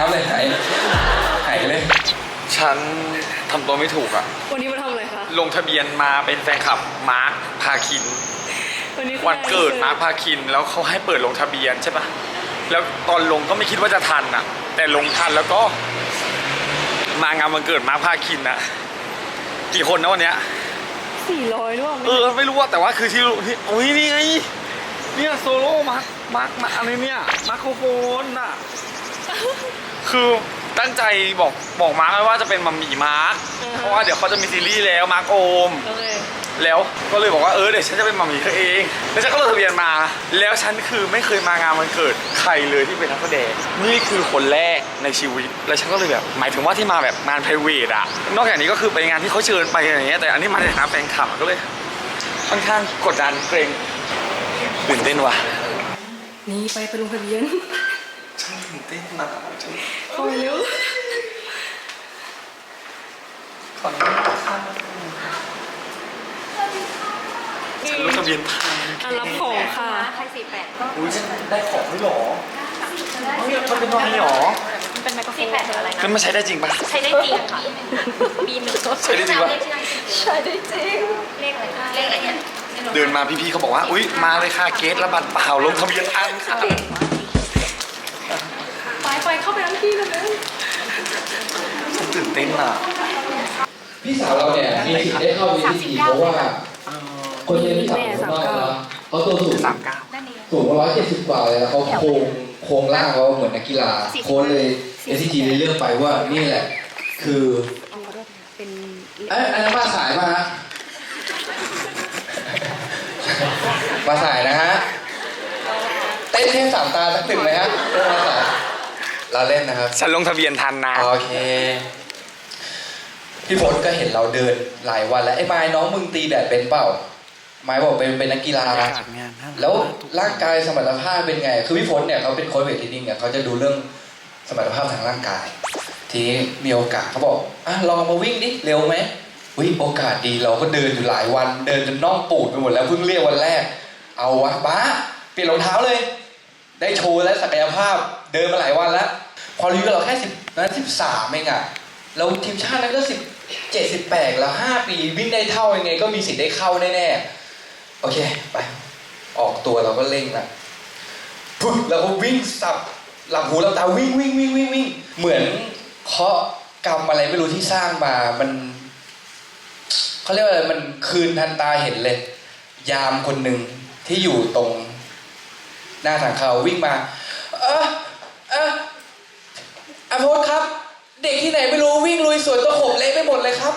น้ำเลยหายหายเลย ฉันทำตัวไม่ถูกอะวันนี้มาทำอะไรคะ ลงทะเบียนมาเป็นแฟนคลับมาร์คพาคิน วันนี้วันเกิดมาร์คพาคินแล้วเขาให้เปิดลงทะเบียนใช่ปะแล้วตอนลงก็ไม่คิดว่าจะทันอะแต่ลงทันแล้วก็ มางานวันเกิดมาร์คพาคินอะกี่คนนะวันเนี้ยสี่ร้อยด้วยเออไม่รู้ว่าแต่ว่าคือที่รู้ที่โอ้ยนี่ไงเนี่ยโซโล่มาร์คมาร์คมาอะไรเนี่ยมาร์คโคโฟนอะ คือตั้งใจบอกบอกมาร์คไว้ว่าจะเป็นมัมหมี่มาร์คเพราะว่าเดี๋ยวเขาจะมีซีรีส์แล้วมาร์คโอม โอเคแล้วก็เลยบอกว่าเออเดี๋ยวฉันจะเป็นมัมหมี่เธอเองแล้วฉันก็ลงทะเบียนมา แล้วฉันคือไม่เคยมางานวันเกิดใครเลยที่เป็นนักแสดงนี่คือคนแรกในชีวิต แล้วฉันก็เลยแบบหมายถึงว่าที่มาแบบงาน p r i v a t อะนอกจากนี้ก็คือไปงานที่เขาเชิญไปอะไรอย่างเงี้ยแต่อันนี้มาในฐานะแฟนคลับก็เลยค่อนข้างกดดันเกรงตื่นเต้นว่ะนี่ไปไปลงทะเบียน ฉันตื่นเต้นนะฉัน เข้าไปเร็วขออนุญาตค่ะฉันลงทะเบียนผ่านอันรับของค่ะ ใครสี่แปดก็อุ้ยฉันได้ของด้วยเหรอเฮ้ยมันเป็นวันนี้เหรอมันเป็นไมโครโฟนสี่แปดอะไรคือนะมันใช้ได้จริงปะใช้ได้จริงค่ะบีหนึ่งใช้ได้จริงปะใช้ได้จริงเลขอะไรเลขอะไรเนี่ยเดินมาพี่ๆเขาบอกว่า อุ้ยมาเลยค่ะเกตและบัตรเปล่าลงทะเบียนทันค่ะ ไปไปเข้าไปทั้งที่เลยฉันตื่นเต้นอะพี่สาวเราเนี่ยมีสิทธิ์ได้เข้า VTC เพราะว่า คนเรียนพี่สาวของเราเนาะเขาตัวสูงสามเก้านั่นเองสูงร้อยเจ็ดสิบกว่าเลยแล้วเขาโครงโครงร่างเขาเหมือนนักกีฬาโค้ชเลย SCG เลยเลือกไปว่านี่แหละ คือเอาขอโทษค่ะเป็นเอ้ยอันนั้นมาสายมาฮะมาสายนะฮะเต้นเท่สามตาสักตึงไหมฮะเต้นมาสาย เราเล่นนะครับ ฉันลงทะเบียนทันนะโอเค พี่พลก็เห็นเราเดินหลายวันแล้วไอ้ไม้น้องมึงตีแบดเป็นเปล่า ไม้บอกเป็นเป็นนักกีฬาแล้วร่างกายสมรรถภาพเป็นไง คือพี่พลเนี่ยเขาเป็นโค้ชเวทเทรนนิ่งเนี่ยเขาจะดูเรื่องสมรรถภาพทางร่างกาย ทีนี้มีโอกาสเขาบอกอะลองมาวิ่งดิเร็วไหมวิโอกาสดีเราก็เดินอยู่หลายวัน เดินจนน่องปูดไปหมดแล้วเพิ่งเรียกวันแรก เอาวะบ้าเปลี่ยนรองเท้าเลย ได้โชว์และศักยภาพ เดินมาหลายวันแล้ว พอรู้เราแค่สิบนั้นสิบสามเองอะเราทีมชาตินั้นก็สิบเจ็ดสิบแปดแล้วห้าปีวิ่งได้เท่ายังไง ก็มีสิทธิ์ได้เข้าแน่ๆโอเคไป ออกตัวเราก็เร่งละปุ๊บเราก็วิ่งสับหลับหูหลับตาวิ่งวิ่งวิ่งวิ่งวิ่งเหมือนเคาะกรรมอะไรไม่รู้ที่สร้างมามันเขาเรียกว่าอะไรมันคืนทันตาเห็นเลย ยามคนหนึ่งที่อยู่ตรง หน้าทางเขาวิ่งมา เออเอออา โพสครับ เด็กที่ไหนไม่รู้วิ่งลุยสวนตัวขบเละไปหมดเลยครับ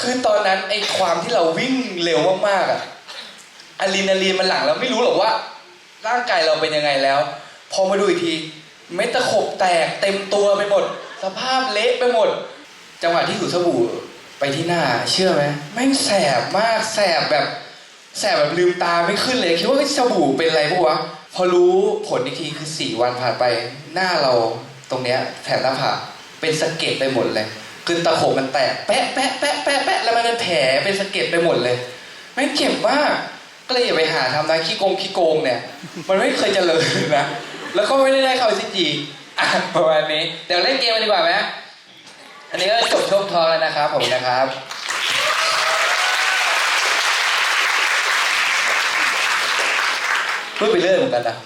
คือตอนนั้นไอ้ความที่เราวิ่งเร็วมากๆอะอะดรีนาลีนมันหลั่งเราไม่รู้หรอกว่า ร่างกายเราเป็นยังไงแล้ว พอมาดูอีกที เม็ดตะขบแตกเต็มตัวไปหมด สภาพเละไปหมด จังหวะที่ถูสบู่ไปที่หน้า เชื่อไหมแม่งแสบมากแสบแบบ แสบแบบลืมตาไม่ขึ้นเลยคิดว่าสบู่เป็นอะไรพวกวะ พอรู้ผลอีกทีคือสี่วันผ่านไป หน้าเราตรงเนี้ยแถบหน้าผากเป็นสะเก็ดไปหมดเลยคือตะขบมันแตกแปะแปะแปะแปะแปะแล้วมันเป็นแผลเป็นสะเก็ดไปหมดเลยแม่งเจ็บมากก็เลยอย่าไปหาทำนะขี้โกงขี้โกงเนี่ย มันไม่เคยเจริญนะแล้วก็ไม่ได้ได้เข้าซิจีอะประมาณนี้เดี๋ยวเล่นเกมกันดีกว่าไหมอันนี้ก็จบช่วงทองแล้วนะครับผมนะครับ พูดไปเรื่อยเหมือนกันนะ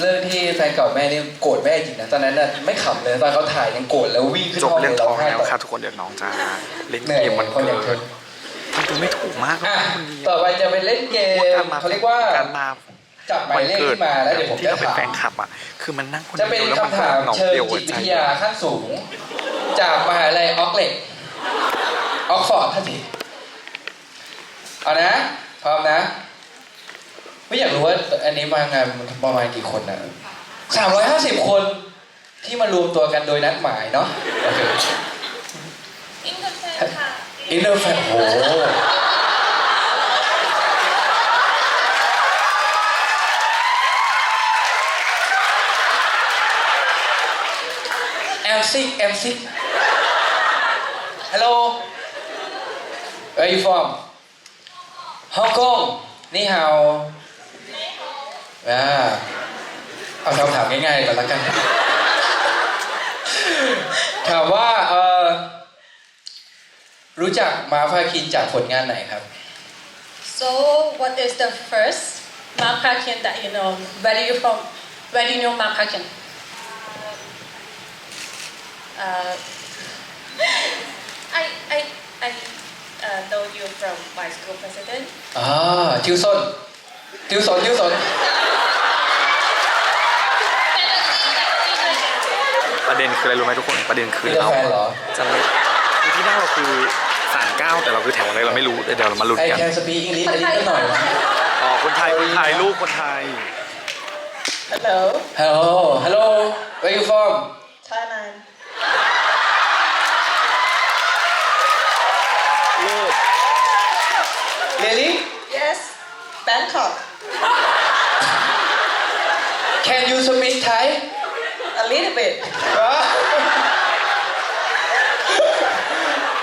เรื่องที่แฟนเก่าแม่นี่โกรธแม่จริงนะตอนนั้นน่ะไม่ขำเลยตอนเขาถ่ายยังโกรธแล้ววิ่งขึ้นจบห้องเรื่องเลยทร้อองงไห้แล้วต่อค่ะทุกคนเดี๋ยวน้องจะเล่นเหนื่อยเกมวันคนอเกิย่างเธอดทำตัวไม่ถูกมากอะคนนี้ต่อไปจะเป็นเล่นเกมการมาเขาเรียกว่าการมาจับหมายเลขขึ้นมาแล้วเดี๋ยวผมที่จะเราเป็นถามแฟนคลับอะคือมันนั่งคนจะเดีเป็นยวแล้วมันคำถามหนองเชิงเปรี้ยวหัจิวตใจวิทยาขั้นสูง จากมหาลัยออกเลกออกฟอร์ดท่านทีเอานะ พร้อมนะ ไม่อยากรู้ว่าอันนี้มางานประมาณกี่คนนะสามร้อยห้าสิบคนที่มารวมตัวกันโดยนัดหมายเนาะโอเคอินเตอร์แฟนค่ะอินเตอร์แฟนโหแอมซิกแอมซิก Hello Where you from Hong Kong นี่ฮาว อาเอาคำถามง่ายๆก่อนละกัน ถามว่าเออรู้จักมาพาคินจากผลงานไหนครับ so what is the first มาพาคิน that you know where you from where you know มาพาคิน uh, I I I uh, know you from my school president อ่าทิวซน ทิวสนทิวสนประเด็นคืออะไรรู้ไหมทุกคน ประเด็นคือเป็นเราแฟนเหรอจะคือที่นั่งเราคือสามเก้าแต่เราคือแถวอะไรเราไม่รู้เดี๋ยวเรามาลุ้นไอกันแคนสปีอังกฤษอันนี้ก็หน่อยวะอ๋อคนไทยคนไทยลูกคนไทย Hello ฮัลโหลฮัลโหล where you from Thailand ลูก really Yes Bangkok a little bit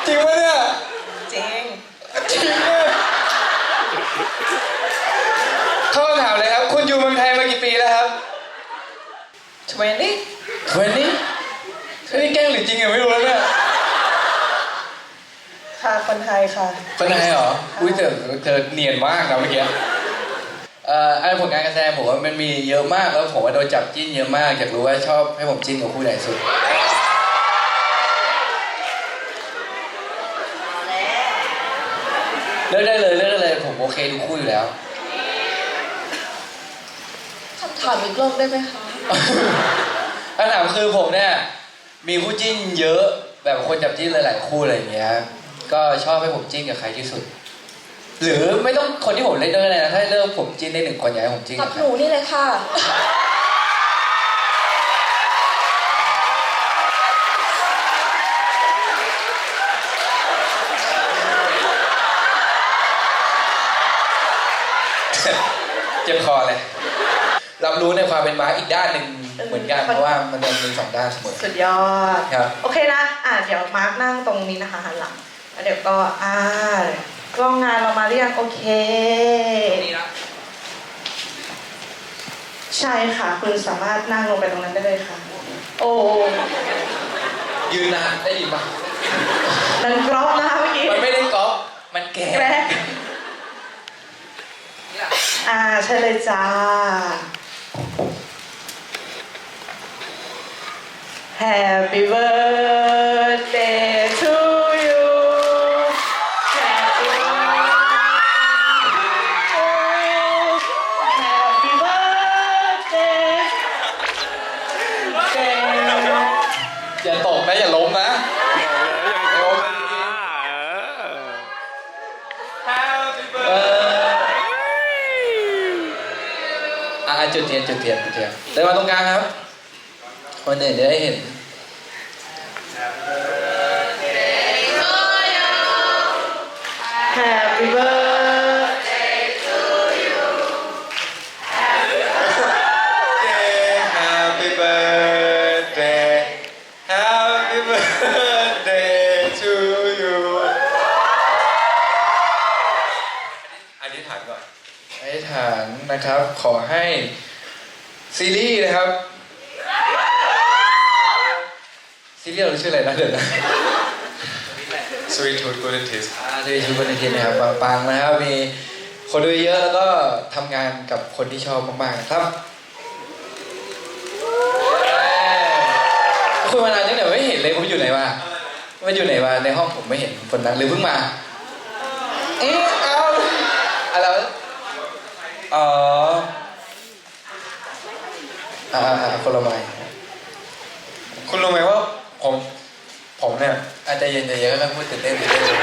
จริงปะเนี่ย จริง จริงเนี่ยเข้าคำถามเลยครับ คุณอยู่เมืองไทยมากี่ปีแล้วครับ20วันนี้นี่แกล้งหรือจริงอะไม่รู้แล้วเนี่ย ค่ะคนไทยค่ะ คนไทยเหรอ อุ้ยเธอเธอเนียนมากนะเมื่อกี้ เอ่ออันผลงานการแสดงผมว่ามันมีเยอะมากแล้วผมว่าโดนจับจิ้นเยอะมากอยากรู้ว่าชอบให้ผมจิ้นกับคู่ไหนสุด เลือกได้เลยเลือกได้เลยผมโอเคทุกคู่อยู่แล้ว คำถามอีกรอบได้ไหมคะ คำถามคือผมเนี่ยมีคู่จิ้นเยอะแบบคนจับจิ้นหลายๆคู่อะไรอย่างเงี้ย ก็ชอบให้ผมจิ้นกับใครที่สุด หรือไม่ต้องคนที่ผมเล่นด้วยนะถ้าเริ่มผมจิ้นได้หนึ่งคนอยากให้ผมจิ้นกักับบใคหรนูนี่เลยค่ะ เจ็บคอเลยรับรู้ในความเป็นม้าอีกด้านหนึ่งเหมือนกันเพราะว่ามันมีสองด้านเสมอ สุดยอด ครับ โอเคนะ อะ เดี๋ยวมาร์กนั่งตรงนี้นะคะหันหลัง แล้วเดี๋ยวก็ อ่า กล้องงานเรามาเรียงโอเคใช่ค่ะ คุณสามารถนั่งลงไปตรงนั้นได้เลยค่ะ โอ้ยืนนานได้ยินปะนันกรอบนะคะเมื่อกี้มันไม่ได้ก๊อปมันแก่แกรกอ่าใช่เลยจ้า Happy birthday นเดินมาตรงกลางครับ คนอื่นจะได้เห็น Happy birthday Happy birthday Happy birthday to you อธิษฐานก่อนอธิษฐานนะครับขอให้ ซีรีส์นะครับ ซีรีส์เราชื่ออะไรนะเดี๋ยวนะ Sweet Tooth Golden Taste อ่าซีรีส์ชูกันทีนะครับปังๆนะครับ มีคนดูเยอะแล้วก็ทำงานกับคนที่ชอบมากๆนะครับคุยมานานจังเดี๋ยวไม่เห็นเลยผมอยู่ไหนมามันอยู่ไหนมาในห้องผมไม่เห็นคนนั้นหรือเพิ่งมาเอ๊ะเอาอะไรวะอ๋อ อ่าอ่าคนละไม้คุณรู้ไหมว่าผมผมเนี่ยอาจจะเย็นใจเย็นแล้วพูดตื่นเต้นตื่นเต้นตื่น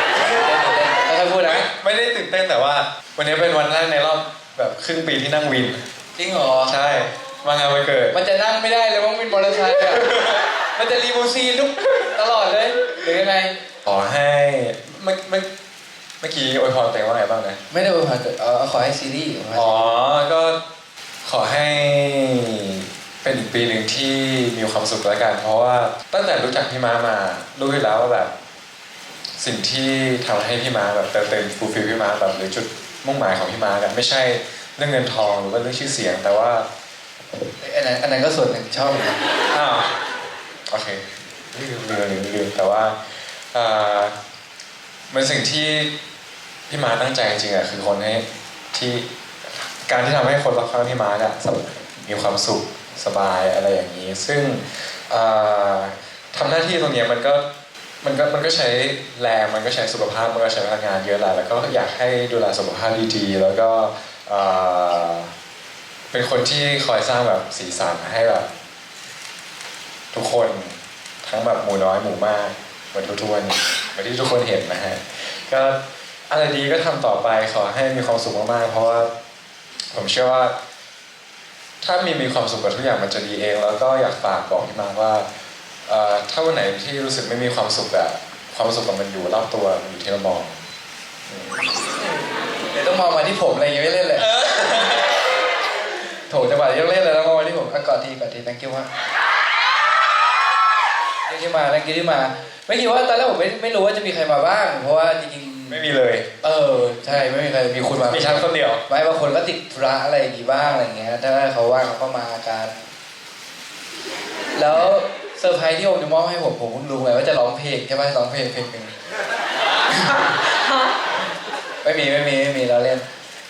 เต้นตื่นเต้นแล้วค่อยพูดนะไม่ไม่ได้ตื่นเต้นแต่ว่า วันนี้เป็นวันแรกในรอบแบบครึ่งปีที่นั่งวิน จริงเหรอ ใช่ มางานวันเกิด มันจะนั่งไม่ได้เลยว่าวินมอเตอร์ไซค์อะมันจะรีโมซีนทุกตลอดเลย หรือยังไง ขอให้เมื่อเมื่อเมื่อกี้อวยพรตัวเองว่าไงบ้างนะ ไม่ได้อวยพรแต่เออขอให้ซีรีส์ขอให้อ๋อ ก็ขอให้ เป็นอีกปีหนึ่งที่มีความสุขแล้วกัน เพราะว่าตั้งแต่รู้จักพี่ม้ามารู้อยู่แล้วว่าแบบ สิ่งที่ทำให้พี่ม้าแบบเติมเต็มฟูลฟิลพี่ม้าแบบหรือจุดมุ่งหมายของพี่ม้ากันไม่ใช่เรื่องเงินทองหรือว่าเรื่องชื่อเสียง แต่ว่าอันนั้นอันนั้นก็ส่วนหนึ่งชอบเหมือนกันอ้าวโอเคลืมลืมลืมลืมแต่ว่าอ่ามันสิ่งที่พี่มาร์คตั้งใจจริงๆอะคือคนให้ที่การที่ทำให้คนรอบข้างพี่มาร์คอะสบมีความสุข สบายอะไรอย่างนี้ ซึ่งเอ่อทำหน้าที่ตรงนี้มันก็มันก็มันก็ใช้แรงมันก็ใช้สุขภาพมันก็ใช้พลังงานเยอะแหละแล้วก็อยากให้ดูแลสุขภาพดีๆแล้วก็เป็นคนที่คอยสร้างแบบสีสันให้แบบทุกคนทั้งแบบหมู่น้อยหมู่มากเหมือนทุกๆวันเหมือนที่ทุกคนเห็นนะฮะก็อะไรดีก็ทำต่อไปขอให้มีความสุขมากๆเพราะว่าผมเชื่อว่า ถ้ามีมีความสุขกับทุกอย่างมันจะดีเอง แล้วก็อยากฝากบอกพี่มาว่าเอ่อถ้าวันไหนที่รู้สึกไม่มีความสุขอะความสุขกับมันอยู่รอบตัวมันอยู่ที่เรามองเดี๋ยวต้องมองมาที่ผมอะไรอย่างเงี้ยไม่เล่นเลยโถจังหวะนี้ต้องเล่นเลยแล้วมองมาที่ผมอะกอดทีกอดที thank you มา thank you มา thank you ที่มา ไม่คิดว่าตอนแรกผมไม่ไม่รู้ว่าจะมีใครมาบ้าง เพราะว่าจริงๆ ไม่มีเลย เออ ใช่ไม่มีใครมีคุณมามีฉันคนเดียว ไม่บางคนก็ติดธุระอะไรอย่างงี้บ้างอะไรเงี้ย ถ้าเขาว่างเขาก็มากัน แล้วเซอร์ไพรส์ที่ผมจะมอบให้ผมผมเพิ่งรู้ไงว่าจะร้องเพลงใช่ไหมร้องเพลงเพลงหนึ่งไม่มีไม่มีไม่มีเราเล่น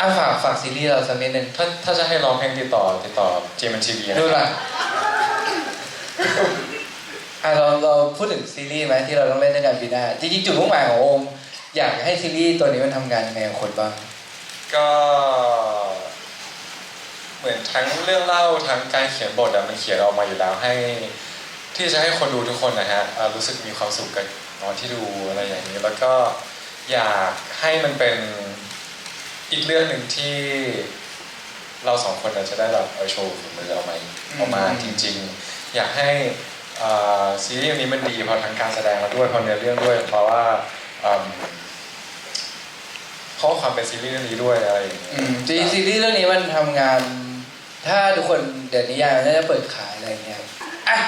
อะฝากฝากซีรีส์เราสักนิดนึงถ้าถ้าจะให้ร้องเพลงติดต่อติดต่อเจมันทีวีนะดูหน่อยอะเราเราพูดถึงซีรีส์ไหมที่เราต้องเล่นด้วยกันปีหน้าจริงๆจุดมุ่งหมายของโอม อยากให้ซีรีส์ตัวนี้มันทำงานยังไงกับคนบ้าง ก็เหมือนทั้งเรื่องเล่าทั้งการเขียนบทอะมันเขียนออกมาอยู่แล้วให้ ที่จะให้คนดูทุกคนนะฮะอ่ารู้สึกมีความสุขกับตอนที่ดูอะไรอย่างนี้ แล้วก็อยากให้มันเป็นอีกเรื่องหนึ่งที่เราสองคนอาจจะได้แบบเอาโชว์ฝีมือออกมาออกมาจริง ๆ อยากให้อ่าซีรีส์นี้มันดีเพราะทั้งการแสดงแล้วด้วยเพราะเนื้อเรื่องด้วยเพราะว่าอืม เพราะความเป็นซีรีส์เรื่องนี้ด้วยอะไรอย่างเงี้ย อืมจริงๆซีรีส์เรื่องนี้มันทำงาน ถ้าทุกคนเดี๋ยวนี้ยายมันน่าจะเปิดขายอะไรอย่างเงี้ยอะ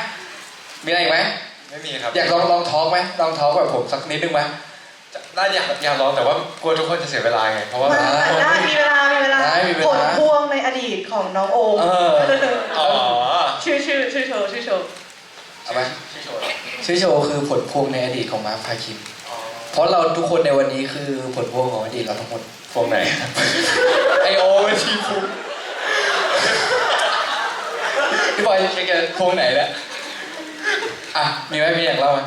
มีอะไรอีกไหมไม่มีครับ อยากลองลองทอล์กไหมลองทอล์กแบบผมสักนิดนึงไหม น่าอยากอยากลองแต่ว่ากลัวทุกคนจะเสียเวลาไง เพราะว่า มาได้มีเวลา มีเวลาได้มีเวลา ผลพวงในอดีตของน้องโอมเอออ๋อชื่อชื่อชื่อโชว์ชื่อโชว์เอาไหมชื่อโชว์เหรอชื่อโชว์คือผลพวงในอดีตของมาร์คพาคินอ๋อ เพราะเราทุกคนในวันนี้คือผลพวงของอดีตเราทั้งหมด พวงไหน ไอโอเป็นทีมพวงพี่บอยเช็คกันพวงไหนแล้วอะ มีไหมมีอยากเล่าไหม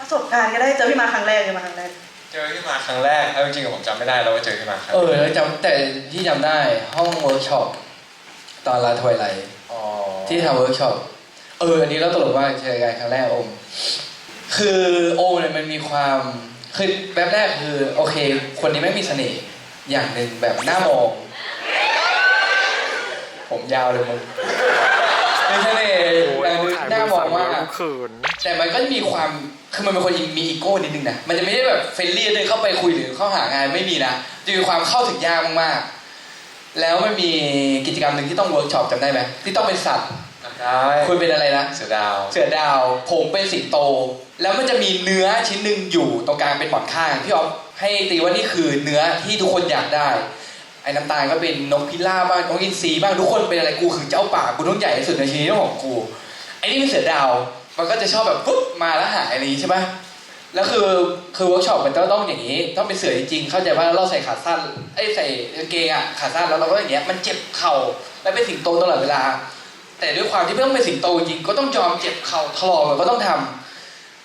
ประสบการณ์ก็ได้เจอพี่มาครั้งแรกเจอมาครั้งแรกเจอที่มาครั้งแรกเอาจริงๆผมจำไม่ได้แล้วว่าเจอที่มาครั้งเออแล้วจำแต่ที่จำได้ห้องเวิร์กช็อปตอนลาทวายไลท์อ๋อที่ทำเวิร์กช็อปเอออันนี้เราตลกมากเจอกันครั้งแรกโอม คือโอมเนี่ยมันมีความคือแบบแรกคือโอเค คนนี้ไม่มีเสน่ห์อย่างหนึ่งแบบหน้ามอง ผมยาวเลยมึงมีเสน่ห์อย่างหนึ่งหน้ามองมากเขินแต่มันก็มีความคือมันเป็นคนมีอีโก้นิดนึงนะมันจะไม่ได้แบบเฟรนลี่เดินเข้าไปคุยหรือเข้าหางานไม่มีนะจะมีความเข้าถึงยากมากๆแล้วมันมีกิจกรรมหนึ่งที่ต้องเวิร์กช็อปจำได้ไหมที่ต้องเป็นสัตว์จำได้คุณเป็นอะไรนะ เสือดาว เสือดาว ผมเป็นสิงโต แล้วมันจะมีเนื้อชิ้นหนึ่งอยู่ตรงกลางเป็นหมอนข้างพี่ออฟให้ตีว่านี่คือเนื้อที่ทุกคนอยากได้ไอ้น้ำตาลก็เป็นนกพิราบบ้างนกอินทรีบ้างทุกคนเป็นอะไรกูคือเจ้าป่ากูต้องใหญ่ที่สุดในชีวิตของกูไอ้นี่เป็นเสือดาวมันก็จะชอบแบบปุ๊บมาแล้วหายอะไรอย่างนี้ใช่ไหมแล้วคือคือเวิร์กช็อปมันต้องต้องอย่างนี้ ต้องเป็นเสือจริงเข้าใจว่าเราใส่ขาสั้นไอ้ใส่กางเกงอะขาสั้นแล้วเราก็อย่างเงี้ยมันเจ็บเข่าแล้เป็นสิงโตตลอดเวลา แต่ด้วยความที่ไม่ต้องเป็นสิงโตจริงก็ต้องยอมเจ็บเข่าถลอกก็ต้องทำ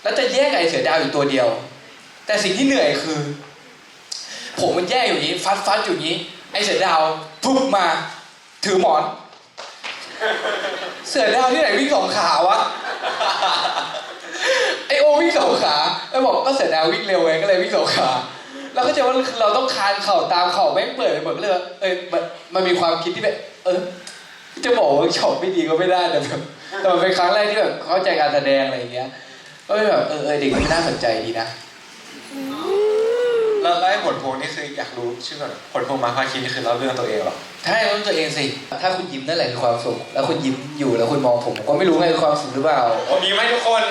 แล้วจะแยกไอ้เสือดาวอยู่ตัวเดียว แต่สิ่งที่เหนื่อยคือ ผมมันแยกอยู่นี้ ฟัดฟัดอยู่นี้ ไอ้เสือดาวปุ๊บมา ถือหมอน เสือดาวที่ไหนวิ่งสองขาวะไอโอวิ่งสองขาแล้บอกก็เสือดาววิ่งเร็วไงก็เลยวิ่งสองขาเราก็จะว่าเราต้องคานเข่าตามเข่าแม่งเปิดไปหมดก็เลยว่าเอยมันมันมีความคิดที่แบบเออจะบอกว่าช็อปไม่ดีก็ไม่ได้แต่แบบแต่มันเป็นครั้งแรกที่แบบเข้าใจการแสดงอะไรอย่างเงี้ย ก็เลยแบบเออเออเด็กมันน่าสนใจดีนะแล้วแล้วไอ้ผลพวงนี่คืออยากรู้ชื่อก่อนผลพวงมาพาคินนี่คือเล่าเรื่องตัวเองเหรอถ้าให้รู้ตัวเองสิ ถ้าคุณยิ้มนั่นแหละคือความสุข แล้วคุณยิ้มอยู่แล้วคุณมองผมผมก็ไม่รู้ไงคือความสุขหรือเปล่าวันนี้ไหมทุกคน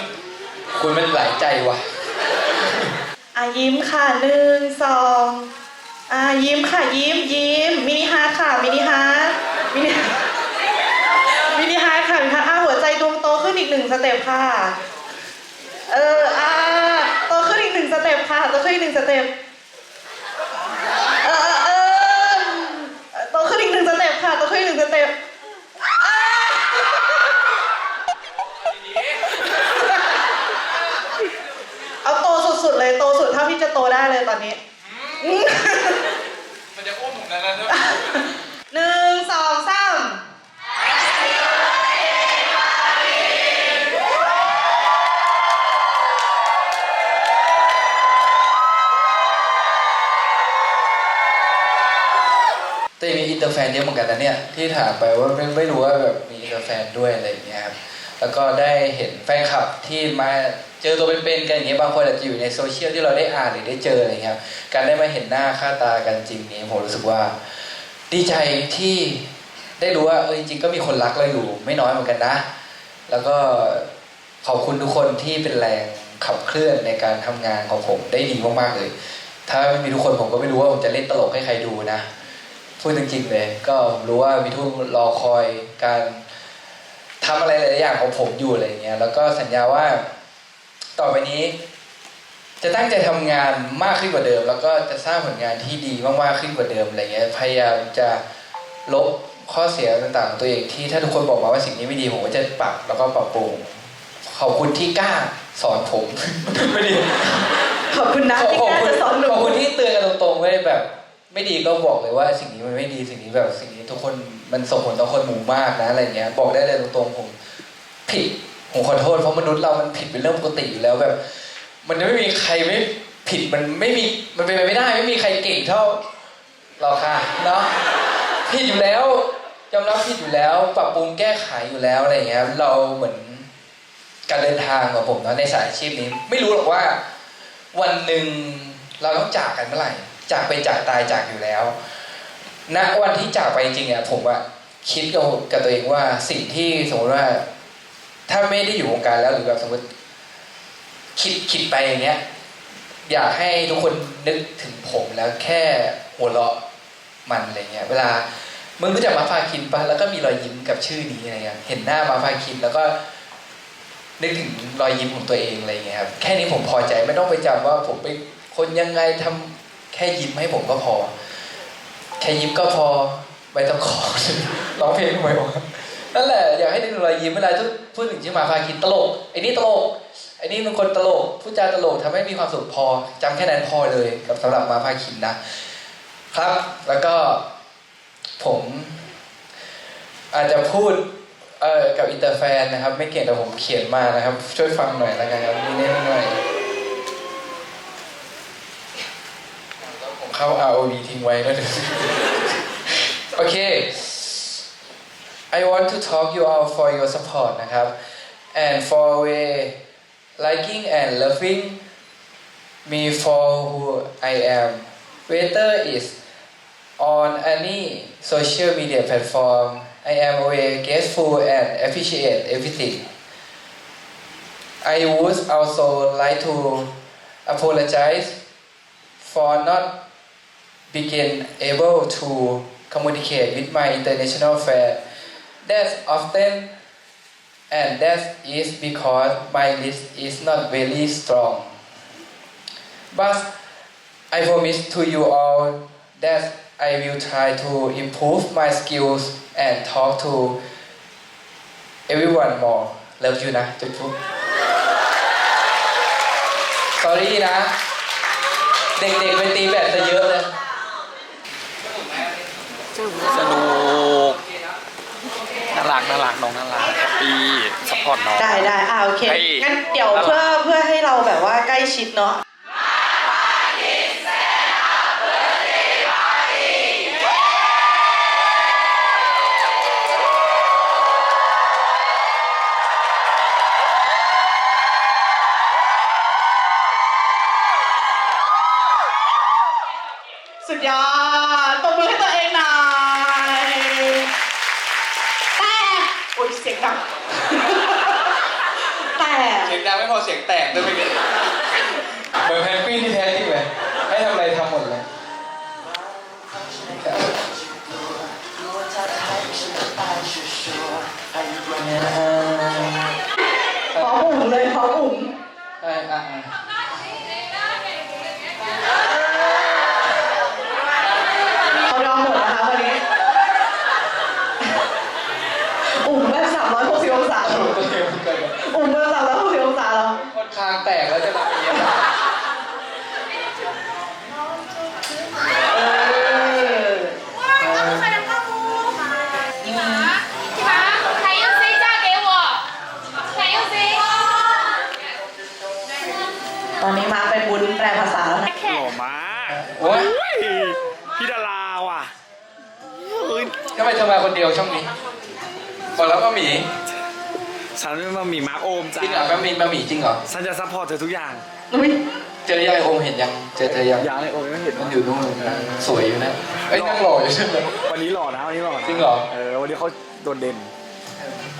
คุณมันหลายใจว่ะอะยิ้มค่ะหนึ่งสองอะยิ้มค่ะยิ้มยิ้มมินิฮาร์ทค่ะมินิฮาร์ทมินิมินิฮาร์ทค่ะมินิฮาร์ทอะหัวใจดวงโตขึ้นอีกหนึ่งสเต็ปค่ะ เออ อะโตขึ้นอีกหนึ่งสเต็ปค่ะโตขึ้นอีกหนึ่งสเต็ปเออเออเออโตขึ้นอีกหนึ่งสเต็ปค่ะโตขึ้นอีกหนึ่งสเต็ปอ่าเอาโตสุดๆเลยโตสุดเท่าที่จะโตได้เลยตอนนี้ มันจะอุ้มผมแล้วนะ ฟนเยอะเหมือนกันนะเนี่ยที่ถามไปว่าไม่ไม่รู้ว่าแบบมีเตอแฟนด้วยอะไรอย่างเงี้ยครับแล้วก็ได้เห็นแฟนคลับที่มาเจอตัวเป็นๆกันอย่างเงี้ยบางคนอาจจะอยู่ในโซเชียลที่เราได้อ่านหรือได้เจออะไรเงี้ยครับการได้มาเห็นหน้าค่าตากันจริงนี้ผมรู้สึกว่า ดีใจที่ได้รู้ว่าเออจริงๆก็มีคนรักเราอยู่ไม่น้อยเหมือนกันนะ แล้วก็ขอบคุณทุกคนที่เป็นแรงขับเคลื่อนในการทำงานของผมได้ดีมากๆเลย ถ้าไม่มีทุกคนผมก็ไม่รู้ว่าผมจะเล่นตลกให้ใครดูนะ พูดจริงๆเลย ก็รู้ว่ามีทุกรอคอยการทำอะไรหลายๆอย่างของผมอยู่อะไรอย่างเงี้ยแล้วก็สัญญาว่าต่อไปนี้ จะตั้งใจทำงานมากขึ้นกว่าเดิม แล้วก็จะสร้างผลงานที่ดีมากๆขึ้นกว่าเดิมอะไรเงี้ยพยายามจะลบข้อเสียต่างๆของตัวเองที่ถ้าทุกคนบอกมาว่าสิ่งนี้ไม่ดีผมก็จะปรับแล้วก็ปรับปรุงขอบคุณที่กล้าสอนผมไม่ดีขอบคุณนะที่กล้าจะสอนหนูขอบคุณที่เตือนกันตรงๆไม่ได้แบบ ไม่ดีก็บอกเลยว่าสิ่งนี้มันไม่ดีสิ่งนี้แบบสิ่งนี้ทุกคนมันส่งผลต่อคนหมู่มากนะอะไรเงี้ย บอกได้เลยตรงๆผมผิดผมขอโทษเพราะมนุษย์เรามันผิดเป็นเรื่องปกติอยู่แล้วแบบ มันจะไม่มีใครไม่ผิดมันไม่มีมันเป็นไปไม่ได้ ไม่มีใครเก่งเท่าเราค่ะเนาะผิดอยู่แล้วยอมรับผิดอยู่แล้ว ปรับปรุงแก้ไขอยู่แล้วอะไรเงี้ยเราเหมือนการเดินทางของผมเนาะในสายอาชีพนี้ ไม่รู้หรอกว่า วันหนึ่งเราต้องจากกันเมื่อไหร่ จากไปจากตายจากอยู่แล้วณวันที่จากไปจริงๆอะผมอะคิดกับกับตัวเองว่าสิ่งที่สมมติว่า ถ้าไม่ได้อยู่วงการแล้วหรือแบบสมมติ คิดคิดไปอย่างเงี้ย อยากให้ทุกคนนึกถึงผมแล้วแค่หัวเราะมันอะไรเงี้ย เวลามึงรู้จักมาฟาคินปะแล้วก็มีรอยยิ้มกับชื่อนี้อะไรเงี้ยเห็นหน้ามาฟาคินแล้วก็นึกถึงรอยยิ้มของตัวเองอะไรเงี้ยครับแค่นี้ผมพอใจไม่ต้องไปจำว่าผมเป็นคนยังไงทำแค่ยิ้มให้ผมก็พอ แค่ยิ้มก็พอไม่ต้องขอร้องเพลงทำไมวะนั่นแหละอยากให้นึกถึงรอยยิ้มเวลาทุกพูดถึงชื่อมาฟาคินตลกไอ้นี่ตลกไอ้นี่เป็นคนตลกพูดจาตลกทำให้มีความสุขพอจำแค่นั้นพอเลย กับสำหรับมาฟาคินนะครับ แล้วก็ผม อาจจะพูดเอ่อกับอินเตอร์แฟนนะครับ ไม่เก่งแต่ผมเขียนมานะครับ ช่วยฟังหน่อยแล้วกันครับนิดหน่อย เข้า ROV ทิ้งไว้แล้วเดี๋ยว โอเค I want to talk you all for your support นะครับ and for way liking and loving me for who I am whether is on any social media platform I am always grateful and appreciate everything I would also like to apologize for not being able to communicate with my international friends that often and that is because my list is not very strong but I promise to you all that I will try to improve my skills and talk to everyone more love you นะจุดทุก sorry นะ เด็กๆไปตีแบบจะเยอะเลย สนุกน่ารักน่ารักน้องน่ารักแฮปปี้สปอร์ตน้อง ได้ได้อ่าโอเค ให้งั้นเดี๋ยวเพื่อเพื่อให้เราแบบว่าใกล้ชิดเนาะ เสียงดังไม่พอเสียงแตกด้วยเมื่อกี้เหมือนแพนกวินที่แท้จริงเลยให้ทำอะไรทำหมดเลยพร้อมอุ่ จจ้าริงเหรอแม่มีมาหมีจริงเหรอฉันจะซัพพอร์ตเธอทุกอย่างอุ้ยเจอยายโอมเห็นยัง เจอเธอยังอย่างเลยโอมไม่เห็นมันอยู่นู่นนั่งสวยอยู่นะเอ้ยนั่งหล่ออยู่ใช่ไหม วันนี้หล่อนะวันนี้หล่อนะจริงเหรอ เออวันนี้เขาโดดเด่น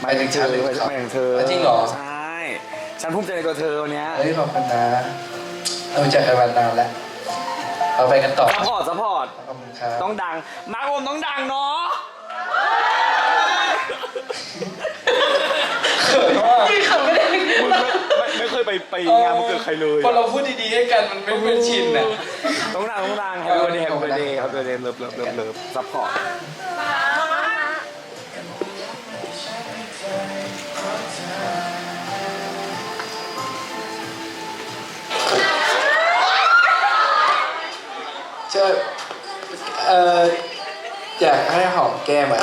หมายถึงฉันหรือหเขามายถึงเธอจริงเหรอ ใช่ฉันภูมิใจในตัวเธอวันเนี้ยเฮ้ยขอบคุณนะเรารู้จักกันมานานแล้วเราไปกันต่อซัพพอร์ตซัพพอร์ตขอบคุณครับต้องดังมาร์คโอมต้องดังเนาะเขินมาก ไม่ไม่เคยไปไปงานมันเกิดใครเลยพอเราพูดดีๆให้กันมันไม่เป็นชินอะต้องดังต้องดังแฮปปี้เดย์แฮปปี้เดย์แฮปปี้เดย์เลิฟเลิฟเลิฟเลิฟซัพพอร์ตเจะเอ่ออยากให้หอมแก้มอะ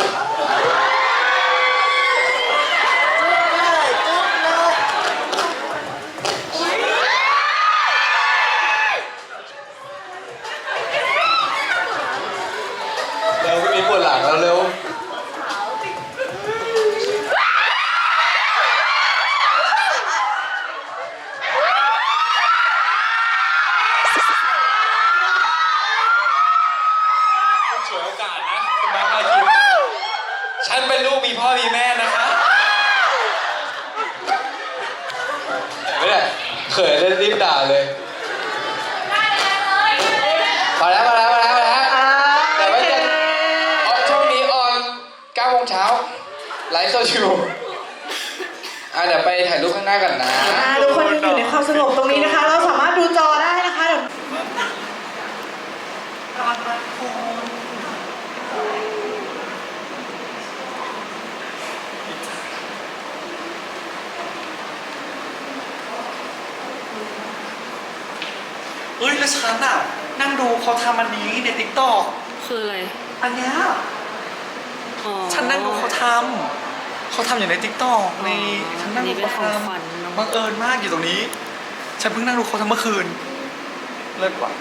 ไลฟ์โซเชียลอะเดี๋ยวไปถ่ายรูปข้างหน้ากันนะอ่าทุกคนยังอยู่ในความสงบตรงนี้นะคะ เราสามารถดูจอได้นะคะเดี๋ยวเฮ้ยแล้วฉันอะนั่งดูเขาทำอันนี้ในติ๊กต็อกคืออะไร อันเนี้ย อ๋อฉันนั่งดูเขาทำเขาทำอยู่ในติ๊กต็อกในฉันนั่งดูนี่เป็นเขาของทขวัญเนอะำบังเอิญมากอยู่ตรงนี้ ฉันเพิ่งนั่งดูเขาทำเมื่อคืนเลิศว่ะ